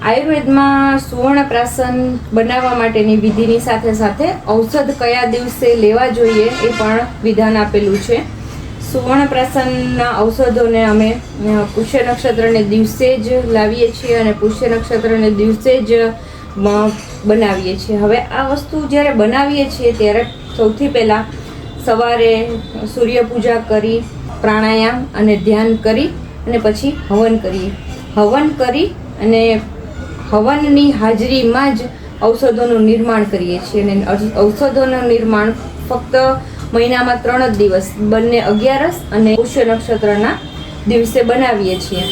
આયુર્વેદમાં સુવર્ણ પ્રાસન બનાવવા માટેની વિધિની સાથે સાથે ઔષધ કયા દિવસે લેવા જોઈએ એ પણ વિધાન આપેલું છે. સુવર્ણ પ્રાસનના ઔષધોને અમે પુષ્ય નક્ષત્રને દિવસે જ લાવીએ છીએ અને પુષ્ય નક્ષત્રને દિવસે જ બનાવીએ છીએ. હવે આ વસ્તુ જ્યારે બનાવીએ છીએ ત્યારે સૌથી પહેલાં સવારે સૂર્યપૂજા કરી, પ્રાણાયામ અને ધ્યાન કરી અને પછી હવન કરીએ. હવન કરી અને હવનની હાજરીમાં જ ઔષધોનું નિર્માણ કરીએ છીએ અને ઔષધોનું નિર્માણ ફક્ત મહિનામાં ત્રણ જ દિવસ, બંને અગિયારસ અને પુષ્ય નક્ષત્રના દિવસે બનાવીએ છીએ.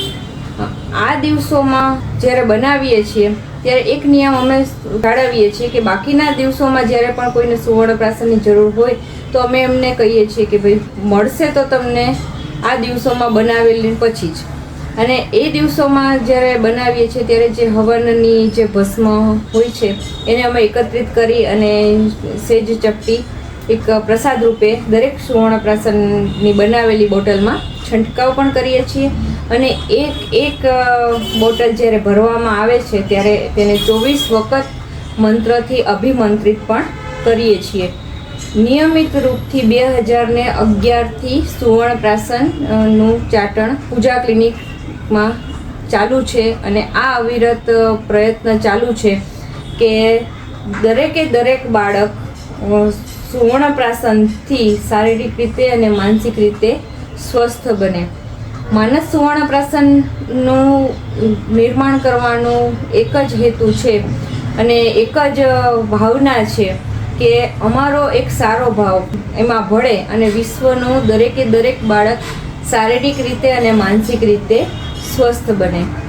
આ દિવસોમાં જ્યારે બનાવીએ છીએ, ત્યારે એક નિયમ અમે જાળવીએ છીએ કે બાકીના દિવસોમાં જ્યારે પણ કોઈને સુવર્ણ પ્રાશનની જરૂર હોય, તો અમે એમને કહીએ છીએ કે ભાઈ મળશે તો તમને આ દિવસોમાં બનાવેલી પછી જ. અને એ દિવસોમાં જ્યારે બનાવીએ છીએ, ત્યારે જે હવનની જે ભસ્મ હોય છે, એને અમે એકત્રિત કરી અને સેજ ચપટી એક પ્રસાદ રૂપે દરેક સુવર્ણ પ્રાશનની બનાવેલી બોટલમાં છંટકાવ પણ કરીએ છીએ. અને એક એક બોટલ જ્યારે ભરવામાં આવે છે, ત્યારે તેને ચોવીસ વખત મંત્રથી અભિમંત્રિત પણ કરીએ છીએ. નિયમિત રૂપથી બે હજારને અગિયારથી સુવર્ણ પ્રાસનનું ચાટણ પૂજા ક્લિનિકમાં ચાલુ છે અને આ અવિરત પ્રયત્ન ચાલુ છે કે દરેકે દરેક બાળક સુવર્ણપ્રાસનથી શારીરિક રીતે અને માનસિક રીતે સ્વસ્થ બને. માનસ સુવર્ણ પ્રાશનનું નિર્માણ કરવાનું એક જ હેતુ છે અને એક જ ભાવના છે કે અમારો એક સારો ભાવ એમાં ભળે અને વિશ્વનું દરેકે દરેક બાળક શારીરિક રીતે અને માનસિક રીતે સ્વસ્થ બને.